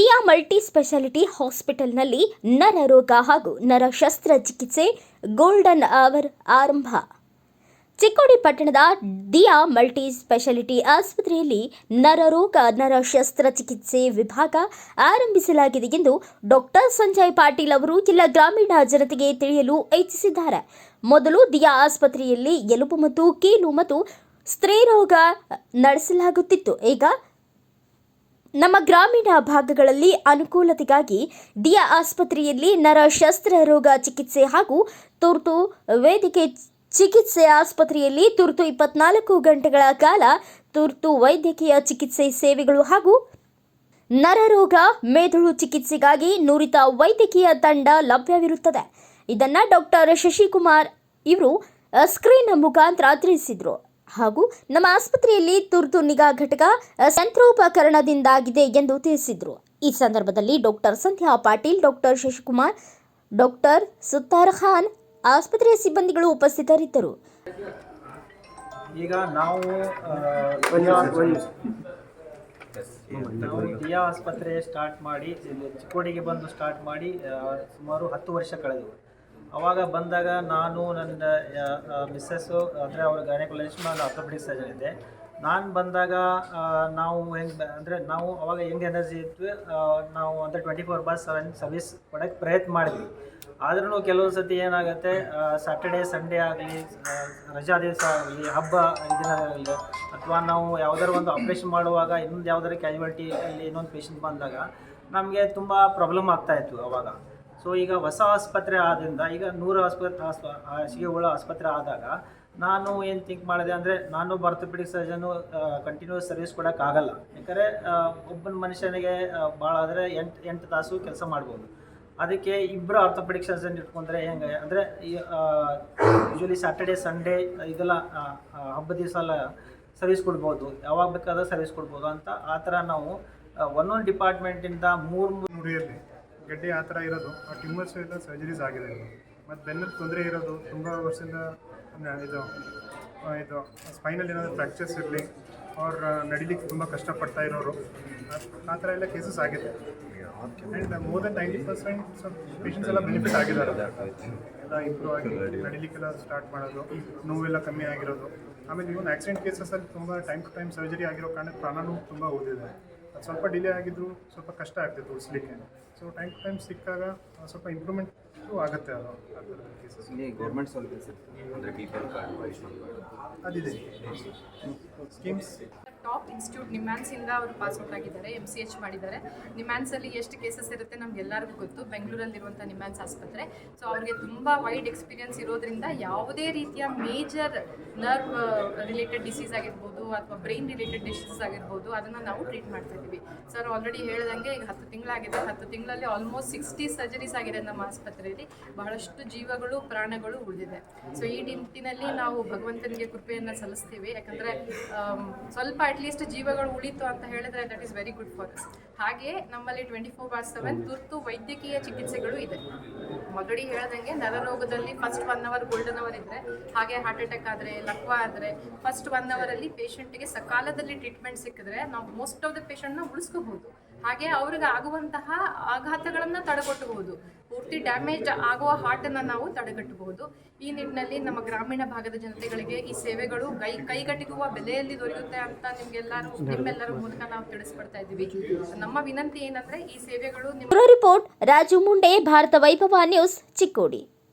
Diya multi speciality ಹಾಸ್ಪಿಟಲ್ನಲ್ಲಿ ನರರೋಗ ಹಾಗೂ ನರ ಶಸ್ತ್ರಚಿಕಿತ್ಸೆ ಗೋಲ್ಡನ್ ಅವರ್ ಆರಂಭ. ಚಿಕ್ಕೋಡಿ ಪಟ್ಟಣದ ದಿಯಾ ಮಲ್ಟಿ ಸ್ಪೆಷಾಲಿಟಿ ಆಸ್ಪತ್ರೆಯಲ್ಲಿ ನರರೋಗ ನರ ಶಸ್ತ್ರಚಿಕಿತ್ಸೆ ವಿಭಾಗ ಆರಂಭಿಸಲಾಗಿದೆ ಎಂದು ಡಾಕ್ಟರ್ ಸಂಜಯ್ ಪಾಟೀಲ್ ಅವರು ಜಿಲ್ಲಾ ಗ್ರಾಮೀಣ ಜನತೆಗೆ ತಿಳಿಯಲು ಇಚ್ಛಿಸಿದ್ದಾರೆ. ಮೊದಲು ದಿಯಾ ಆಸ್ಪತ್ರೆಯಲ್ಲಿ ಎಲುಬು ಮತ್ತು ಕೀಲು ಮತ್ತು ಸ್ತ್ರೀರೋಗ ನಡೆಸಲಾಗುತ್ತಿತ್ತು. ಈಗ ನಮ್ಮ ಗ್ರಾಮೀಣ ಭಾಗಗಳಲ್ಲಿ ಅನುಕೂಲತೆಗಾಗಿ ದಿಯಾ ಆಸ್ಪತ್ರೆಯಲ್ಲಿ ನರ ಶಸ್ತ್ರ ರೋಗ ಚಿಕಿತ್ಸೆ ಹಾಗೂ ತುರ್ತು ವೇದಿಕೆ ಚಿಕಿತ್ಸೆ ಆಸ್ಪತ್ರೆಯಲ್ಲಿ ತುರ್ತು ಇಪ್ಪತ್ನಾಲ್ಕು ಗಂಟೆಗಳ ಕಾಲ ತುರ್ತು ವೈದ್ಯಕೀಯ ಚಿಕಿತ್ಸೆ ಸೇವೆಗಳು ಹಾಗೂ ನರರೋಗ ಮೆದುಳು ಚಿಕಿತ್ಸೆಗಾಗಿ ನುರಿತ ವೈದ್ಯಕೀಯ ತಂಡ ಲಭ್ಯವಿರುತ್ತದೆ. ಇದನ್ನು ಡಾಕ್ಟರ್ ಶಶಿಕುಮಾರ್ ಇವರು ಸ್ಕ್ರೀನ್ ಮುಖಾಂತರ ತಿಳಿಸಿದರು. ಹಾಗೂ ನಮ್ಮ ಆಸ್ಪತ್ರೆಯಲ್ಲಿ ತುರ್ತು ನಿಗಾ ಘಟಕ ಯಂತ್ರೋಪಕರಣದಿಂದಾಗಿದೆ ಎಂದು ತಿಳಿಸಿದರು. ಈ ಸಂದರ್ಭದಲ್ಲಿ doctor Sandhya Patil, doctor Shashikumar, doctor Suttar Khan, ಆಸ್ಪತ್ರೆಯ ಸಿಬ್ಬಂದಿಗಳು ಉಪಸ್ಥಿತರಿದ್ದರು. ಈಗ ನಾವು ನಾವು ದಿಯಾ ಆಸ್ಪತ್ರೆ ಸ್ಟಾರ್ಟ್ ಮಾಡಿ, ಚಿಕ್ಕೋಡಿಗೆ ಬಂದು ಸ್ಟಾರ್ಟ್ ಮಾಡಿ ಸುಮಾರು ಹತ್ತು ವರ್ಷ ಕಳೆದವು ಅವಾಗ ಬಂದಾಗ ನಾನು ನನ್ನ ಮಿಸ್ಸಸ್ಸು ಅಂದರೆ ಅವ್ರ ಗೈನಕಾಲಜಿಸ್ಟ್ ನಾನು ಆರ್ಥೋಪೆಡಿಕ್ ಸರ್ಜನ್ ಇದ್ದೆ. ನಾನು ಬಂದಾಗ ನಾವು ಹೆಂಗೆ ಅಂದರೆ ನಾವು ಅವಾಗ ಹೆಂಗೆ ಎನರ್ಜಿ ಇತ್ತು ನಾವು ಅಂದರೆ twenty four by seven service ಕೊಡೋಕ್ಕೆ ಪ್ರಯತ್ನ ಮಾಡಿದ್ವಿ. ಆದ್ರೂ ಕೆಲವೊಂದು ಸತಿ ಏನಾಗುತ್ತೆ ಸ್ಯಾಟರ್ಡೇ ಸಂಡೇ ಆಗಲಿ ರಜಾ ದಿವಸ ಆಗಲಿ, ಹಬ್ಬ ಆಗಲಿ, ಅಥವಾ ನಾವು ಯಾವುದಾದ್ರು ಒಂದು ಆಪ್ರೇಷನ್ ಮಾಡುವಾಗ ಇನ್ನೊಂದು ಯಾವುದಾದ್ರು ಕ್ಯಾಜುವಲ್ಟಿ ಅಲ್ಲಿ ಇನ್ನೊಂದು ಪೇಷಂಟ್ ಬಂದಾಗ ನಮಗೆ ತುಂಬ ಪ್ರಾಬ್ಲಮ್ ಆಗ್ತಾಯಿತ್ತು ಅವಾಗ. ಸೊ ಈಗ ಹೊಸ ಆಸ್ಪತ್ರೆ ಆದ್ರಿಂದ, ಈಗ ನೂರು ಆಸ್ಪತ್ರೆ, ಆಸ್ಪ ಹಾಸಿಗೆಗಳ ಆಸ್ಪತ್ರೆ ಆದಾಗ ನಾನು ಏನು ಥಿಂಕ್ ಮಾಡಿದೆ ಅಂದರೆ, ನಾನು ಆರ್ಥೋಪೆಡಿಕ್ ಸರ್ಜನು ಕಂಟಿನ್ಯೂಸ್ ಸರ್ವಿಸ್ ಕೊಡೋಕ್ಕಾಗಲ್ಲ ಯಾಕಂದರೆ ಒಬ್ಬನ ಮನುಷ್ಯನಿಗೆ ಭಾಳ ಆದರೆ ಎಂಟು ಎಂಟು ತಾಸು ಕೆಲಸ ಮಾಡ್ಬೋದು. ಅದಕ್ಕೆ ಇಬ್ಬರು ಆರ್ಥೋಪೆಡಿಕ್ ಸರ್ಜನ್ ಇಟ್ಕೊಂಡ್ರೆ ಹೆಂಗೆ ಅಂದರೆ ಯೂಶ್ವಲಿ ಸ್ಯಾಟರ್ಡೆ ಸಂಡೇ ಇದೆಲ್ಲ ಹಬ್ಬದ ದಿವಸ ಎಲ್ಲ ಸರ್ವಿಸ್ ಕೊಡ್ಬೋದು. ಯಾವಾಗ ಬೇಕಾದರೂ ಸರ್ವಿಸ್ ಕೊಡ್ಬೋದು ಅಂತ ಆ ಥರ ನಾವು ಒಂದೊಂದು ಡಿಪಾರ್ಟ್ಮೆಂಟಿಂದ ಮೂರು ಮೂರು ಗಡ್ಡೆ ಆ ಥರ ಇರೋದು ಆ ಟ್ಯೂಮರ್ಸ್ ಎಲ್ಲ ಸರ್ಜರೀಸ್ ಆಗಿದೆ ಮತ್ತು ಬೆನ್ನಲ್ಲಿ ತೊಂದರೆ ಇರೋದು, ತುಂಬ ವರ್ಷದಿಂದ ಇದು ಇದು ಸ್ಪೈನಲ್ಲಿ ಏನಾದರೂ ಫ್ರ್ಯಾಕ್ಚರ್ಸ್ ಇರಲಿ, ಅವ್ರ ನಡಿಲಿಕ್ಕೆ ತುಂಬ ಕಷ್ಟಪಡ್ತಾ ಇರೋರು. ಆ- ಥರ ಎಲ್ಲ ಕೇಸಸ್ ಆಗಿದೆ. And more than ninety percent patients ಎಲ್ಲ ಬೆನಿಫಿಟ್ ಆಗಿದ್ದಾರೆ. ಎಲ್ಲ ಇಂಪ್ರೂವ್ ಆಗಿ ನಡಿಲಿಕ್ಕೆಲ್ಲ ಸ್ಟಾರ್ಟ್ ಮಾಡೋದು, ನೋವೆಲ್ಲ ಕಮ್ಮಿ ಆಗಿರೋದು. ಆಮೇಲೆ ಇವನ್ ಆಕ್ಸಿಡೆಂಟ್ ಕೇಸಸಲ್ಲಿ ತುಂಬ ಟೈಮ್ ಟು ಟೈಮ್ ಸರ್ಜರಿ ಆಗಿರೋ ಕಾರಣ ಪ್ರಾಣನೂ ತುಂಬ ಓದಿದೆ ಅದು ಸ್ವಲ್ಪ ಡಿಲೇ ಆಗಿದ್ರು, ಸ್ವಲ್ಪ ಕಷ್ಟ ಆಗ್ತಿತ್ತು ಉಳಿಸ್ಲಿಕ್ಕೆ. ಸೊ ಟೈಮ್ ಟು ಟೈಮ್ ಸಿಕ್ಕಾಗ ಸ್ವಲ್ಪ ಇಂಪ್ರೂವ್ಮೆಂಟು ಆಗುತ್ತೆ ಅದು. ಇಲ್ಲಿ ಗೌರ್ಮೆಂಟ್ ಸೌಲಭ್ಯ ಅಂದರೆ B P L card Ayushman card ಅದಿದೆ. ಸ್ಕೀಮ್ಸ್ ಟಾಪ್ ಇನ್ಸ್ಟಿಟ್ಯೂಟ್ ನಿಮ್ಯಾನ್ಸಿಂದ ಅವರು ಪಾಸ್ ಔಟ್ ಆಗಿದ್ದಾರೆ ಎಂ ಸಿ ಎಚ್ ಮಾಡಿದ್ದಾರೆ. ನಿಮ್ಯಾನ್ಸಲ್ಲಿ ಎಷ್ಟು ಕೇಸಸ್ ಇರುತ್ತೆ ನಮ್ಗೆಲ್ಲರಿಗೂ ಗೊತ್ತು. ಬೆಂಗಳೂರಲ್ಲಿರುವಂಥ ನಿಮ್ಯಾನ್ಸ್ ಆಸ್ಪತ್ರೆ. ಸೊ ಅವ್ರಿಗೆ ತುಂಬ ವೈಡ್ ಎಕ್ಸ್ಪೀರಿಯನ್ಸ್ ಇರೋದ್ರಿಂದ ಯಾವುದೇ ರೀತಿಯ ಮೇಜರ್ ನರ್ವ್ ರಿಲೇಟೆಡ್ ಡಿಸೀಸ್ ಆಗಿರ್ಬೋದು ಅಥವಾ ಬ್ರೈನ್ ರಿಲೇಟೆಡ್ ಡಿಸೀಸ್ ಆಗಿರ್ಬೋದು ಅದನ್ನು ನಾವು ಟ್ರೀಟ್ ಮಾಡ್ತಾ ಇದ್ದೀವಿ. ಸರ್ ಆಲ್ರೆಡಿ ಹೇಳ್ದಂಗೆ ಈಗ ಹತ್ತು ತಿಂಗಳಾಗಿದೆ. ಹತ್ತು ತಿಂಗಳಲ್ಲಿ ಆಲ್ಮೋಸ್ಟ್ ಸಿಕ್ಸ್ಟಿ ಸರ್ಜರೀಸ್ ಆಗಿದೆ ನಮ್ಮ ಆಸ್ಪತ್ರೆಯಲ್ಲಿ. ಬಹಳಷ್ಟು ಜೀವಗಳು, ಪ್ರಾಣಗಳು ಉಳಿದಿದೆ. ಸೊ ಈ ನಿಟ್ಟಿನಲ್ಲಿ ನಾವು ಭಗವಂತನಿಗೆ ಕೃಪೆಯನ್ನು ಸಲ್ಲಿಸ್ತೀವಿ. ಯಾಕಂದರೆ ಸ್ವಲ್ಪ ಅಟ್ಲೀಸ್ಟ್ ಜೀವಗಳು ಉಳಿತು ಅಂತ ಹೇಳಿದ್ರೆ that is very good for us ಹಾಗೆ ನಮ್ಮಲ್ಲಿ ಟ್ವೆಂಟಿ ಫೋರ್ ಬಾರ್ ಸೆವೆನ್ ತುರ್ತು ವೈದ್ಯಕೀಯ ಚಿಕಿತ್ಸೆಗಳು ಇದೆ. ಮೊದಲಿ ಹೇಳ್ದಂಗೆ ನರರೋಗದಲ್ಲಿ first one hour golden hour ಇದ್ದರೆ ಹಾಗೆ ಹಾರ್ಟ್ ಅಟ್ಯಾಕ್ ಆದರೆ, ಲಕ್ವ ಆದರೆ ಫಸ್ಟ್ ಒನ್ ಅವರಲ್ಲಿ ಪೇಷಂಟ್ಗೆ ಸಕಾಲದಲ್ಲಿ ಟ್ರೀಟ್ಮೆಂಟ್ ಸಿಕ್ಕಿದ್ರೆ ನಾವು ಮೋಸ್ಟ್ ಆಫ್ ದ ಪೇಷಂಟ್ನ ಉಳಿಸ್ಕೋಬಹುದು. ಹಾಗೆ ಅವ್ರಿಗೆ ಆಗುವಂತಹ ಆಘಾತಗಳನ್ನು ತಡೆಗಟ್ಟಬಹುದು. ಪೂರ್ತಿ ಡ್ಯಾಮೇಜ್ ಆಗುವ ಹಾರ್ಟನ್ನು ನಾವು ತಡೆಗಟ್ಟಬಹುದು. ಈ ನಿಟ್ಟಿನಲ್ಲಿ ನಮ್ಮ ಗ್ರಾಮೀಣ ಭಾಗದ ಜನತೆಗಳಿಗೆ ಈ ಸೇವೆಗಳು ಕೈ ಕೈಗಟ್ಟಿಗುವ ಬೆಲೆಯಲ್ಲಿ ದೊರೆಯುತ್ತೆ ಅಂತ ನಿಮ್ಗೆಲ್ಲರೂ ನಿಮ್ಮೆಲ್ಲರ ಮೂಲಕ ನಾವು ತಿಳಿಸ್ಕೊಡ್ತಾ ಇದ್ದೀವಿ. ನಮ್ಮ ವಿನಂತಿ ಏನಂದ್ರೆ ಈ ಸೇವೆಗಳು ನಿಮ್ಮ report Raju Munde Bharata Vaibhava news Chikkodi.